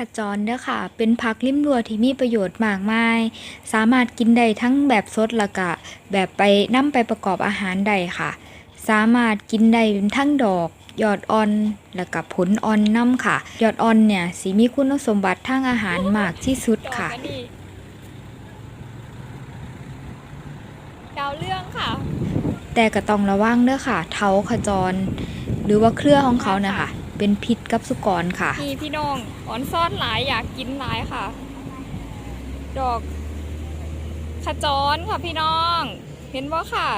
ขจรเด้อค่ะ เป็นผักริมรั้วที่มีประโยชน์มากมาย สามารถกินได้ทั้งแบบสดแล้วก็แบบไปนำไปประกอบอาหารได้ค่ะ สามารถกินได้ทั้งดอกยอดอ่อนแล้วก็ผลอ่อนน้ำค่ะ ยอดอ่อนเนี่ยสิมีคุณสมบัติทางอาหารมากที่สุดค่ะดอกอันนี้ดาวเรื่องค่ะ แต่ก็ต้องระวังเด้อค่ะ เท้าขจร หรือว่าเครือของเขานะคะ เป็นพิษกับสุกรค่ะมีพี่น้องอ่อนซ่อนหลายอยากกินหลายค่ะ ดอกขจรค่ะพี่น้อง เห็นว่าค่ะ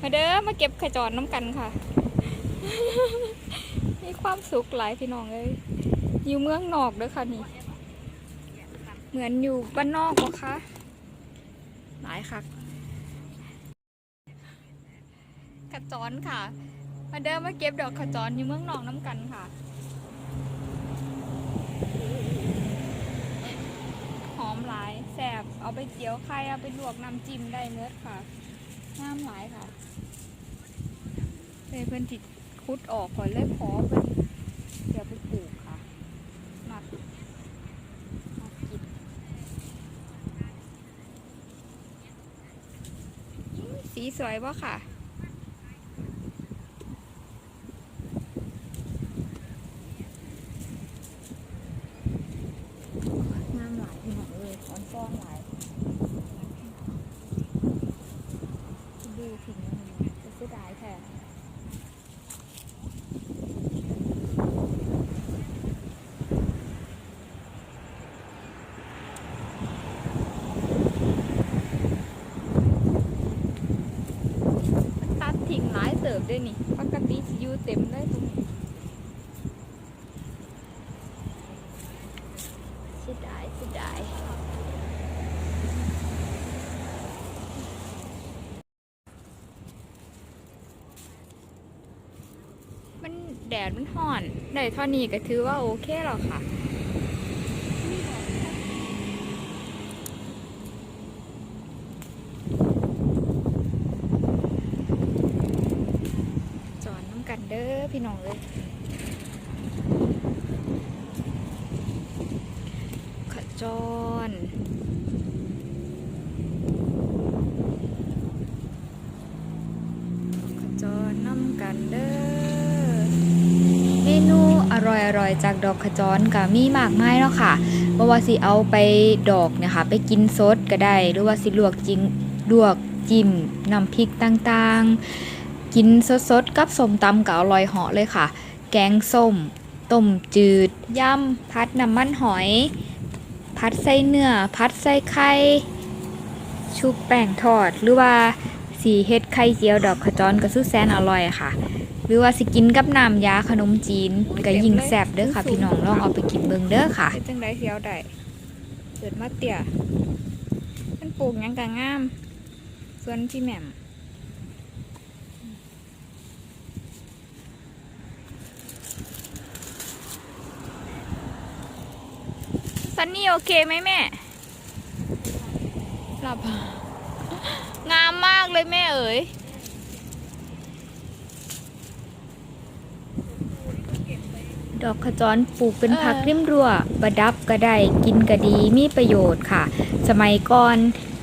มาเด้อมาเก็บขจรน้ำกันค่ะ มีความสุขหลายพี่น้องเลยอยู่เมืองนอกเด้อค่ะนี่ เหมือนอยู่บ้านนอกปะคะหลายค่ะขจรค่ะ มาเดินมาเก็บดอกขจรอยู่เมืองหนอกน้ำกันค่ะ หอมหลายแสบเอาไปเจียวไข่เอาไปลวกน้ำจิ้มได้เมื่อค่ะงามหลายค่ะเลยเพิ่อนติดคุดออกก่อนเลยขอเพิ่นเดี๋ยวไปปลูกค่ะหมักหมักกินสีสวยป่ะค่ะ งามหลายพี่น้องเลยอ่อนฟ้อนหลายดูถึงจะเสียดายแท้มันตัดทิ้งหลายเติบ ด้วยนี่ปกติสิอยู่เต็มเลยตรงนี้เสียดายเสียดายมันแดดมันห่อนได้เท่านี้ก็ถือว่าโอเคแล้วค่ะ จอนน้ำกัน เด้อพี่น้องเลยขจรขจรน้ำกันเด้อเมนูอร่อยๆ จากดอกขจรก็มีมากมายแล้วค่ะบ่ว่าสิเอาไปดอกเนะคะไปกินสดก็ได้ หรือว่าสิลวกจิงลวกจิ้มน้ำพริกต่างๆ กินสดๆ กับส้มตำก็อร่อยเหาะเลยค่ะ แกงส้ม ต้มจืดยำพัดน้ำมันหอย พัดใส่เนื้อ พัดใส่ไข่ ชุบแป้งทอด หรือว่าสีเฮ็ดไข่เจียวดอกขจรก็สุดแสนอร่อยค่ะ หรือว่าสิกินกับน้ำยาขนมจีนก็ยิ่งแซ่บเด้อค่ะ พี่น้องลองเอาไปกินเบิ่งเด้อค่ะเจังไดเที่ยวได้เกิดมาเตี่ยมันปลูกยังกะงาม ส่วนพี่แหม่ม ซันนี่โอเคไหมแม่ หลับ งามมากเลยแม่เอ๋ยดอกขจรปลูกเป็นผักริมรั้วประดับก็ได้กินก็ดีมีประโยชน์ค่ะ สมัยก่อน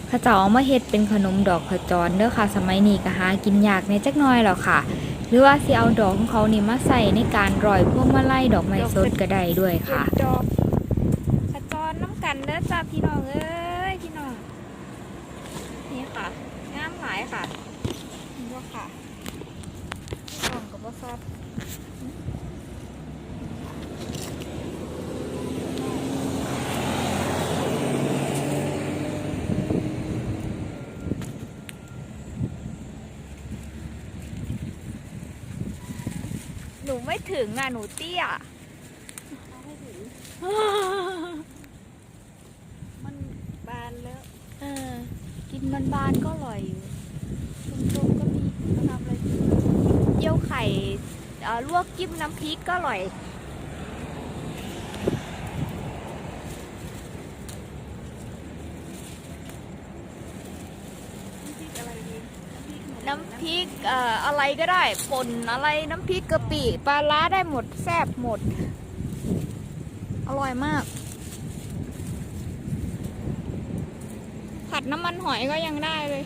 ขาเจ้าเอามาเฮ็ดเป็นขนมดอกขจรเด้อค่ะ สมัยนี้ก็หากินยากในจักน่อยแล้วค่ะ หรือว่าสิเอาดอกของเขานี่มาใส่ในการรอยพวงมาลัยดอกไม้สดก็ได้ด้วยค่ะ เห็ดดอกขจรน้ำกันเด้อจ้าพี่น้องเอ้ยพี่น้อง นี่ค่ะ งามหลายค่ะนี่ว่าค่ะกล่องกับว่าซอด หนูไม่ถึงอะ หนูเตี้ยมันบานแล้ว เออ กินบานๆก็อร่อยอยู่ต้มๆก็มีมาทำอะไรกินเยี่ยวไข่เอ่อลวกจิ้มน้ำพริกก็อร่อย น้ำพริก อะไรก็ได้ป่นอะไรน้ำพริกกะปิปลาร้าได้หมดแซ่บหมด อร่อยมาก ผัดน้ำมันหอยก็ยังได้เลย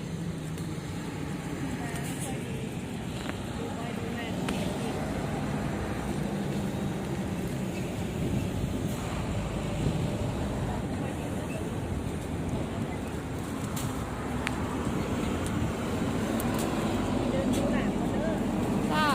จ้า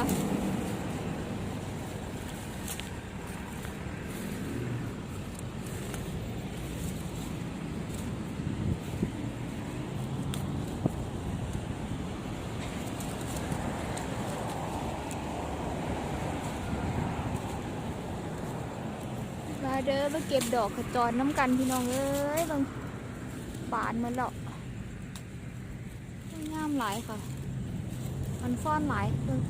มาเด้อมาเก็บดอกขจรน้ำกันพี่น้องเอ้ยบางฝานมันหรอกงามหลายค่ะ มันฟ้อนหลายเออง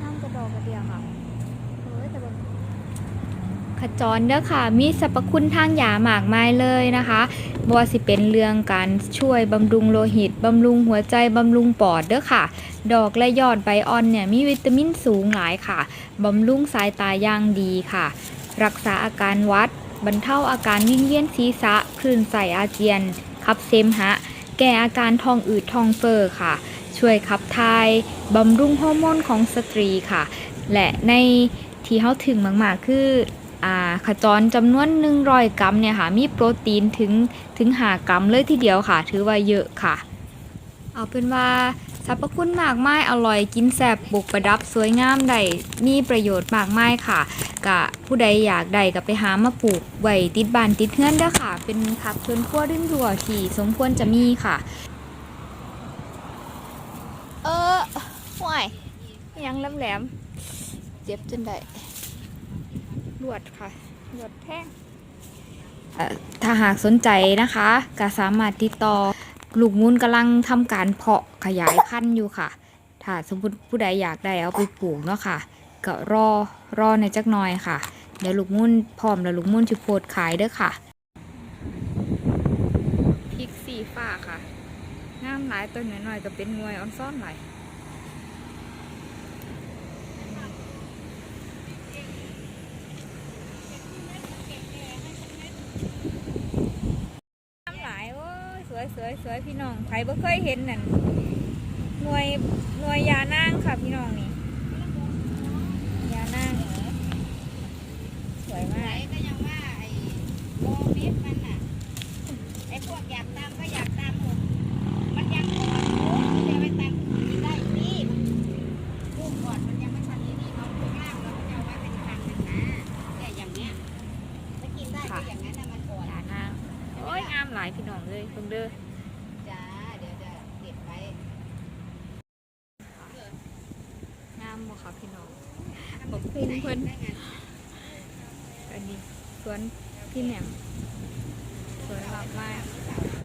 น้ำกระดอกกระเดียค่ะเฮ้ยแต่บาง ขจรเด้อค่ะ มีสรรพคุณทางยาหมากไม้เลยนะคะบ่ว่าสิเป็นเรื่องการช่วยบำรุงโลหิต บำรุงหัวใจ บำรุงปอดเด้อค่ะ ดอกและยอดใบอ่อนเนี่ยมีวิตามินสูงหลายค่ะ บำรุงสายตาย่างดีค่ะ รักษาอาการวัด บรรเทาอาการวิงเวียนศีรษะคลื่นไส้อาเจียน ขับเสมหะ แก้อาการท้องอืดท้องเฟ้อค่ะ ช่วยขับถ่าย บำรุงฮอร์โมนของสตรีค่ะ และในที่เขาถึงมากๆคือ ขจรจำนวน100กรัมเนี่ยค่ะ มีโปรตีนถึงถึงหากรัมเลยทีเดียวค่ะ ถือว่าเยอะค่ะ เอาเป็นว่าสรรพคุณมากมายอร่อยกินแซ่บปลูกประดับสวยงามได้มีประโยชน์มากมายค่ะกะผู้ใดอยากได้ก็ไปหามาปลูกไว้ติดบ้านติดเฮือนเด้อค่ะ เป็นผักสวนครัวริมรั้วที่สมควรจะมีค่ะ เออห่วยยังแหลมๆเจ็บจนได้ ลวดค่ะลวดแท่งเอ่อถ้าหากสนใจนะคะก็สามารถติดต่อลูกมูลกำลังทำการเพาะขยายพันธุ์อยู่ค่ะ ถ้าสมมติผู้ใดอยากได้เอาไปปลูกเนาะค่ะก็รอรอในจักหน่อยค่ะ เดี๋ยวลูกมูลพร้อมแล้วลูกมูลจะโพสต์ขายเด้อค่ะพริกสีฟ้าค่ะงามหลายต้นหน่อยๆก็เป็นงวยออนซ่อนหลายงามหลายโอ้ยส วยสวยสวยพี่น้องใครบ่เคยเห็นนั่นหน่วยหน่วยยานางค่ะพี่น้องนี่ยานางสวยมากก็ยังว่าไอ้โมเมสมันน่ะไอ้พวกอยากตามก็อยาก เลยเพิ่งเด้อจ้าเดี๋ยวจะเก็บไว้งามบ่ค่ะพี่น้องขอบคุณเพิ่นได้ไงอันนี้สวนพี่แหม่มสวยมากมาก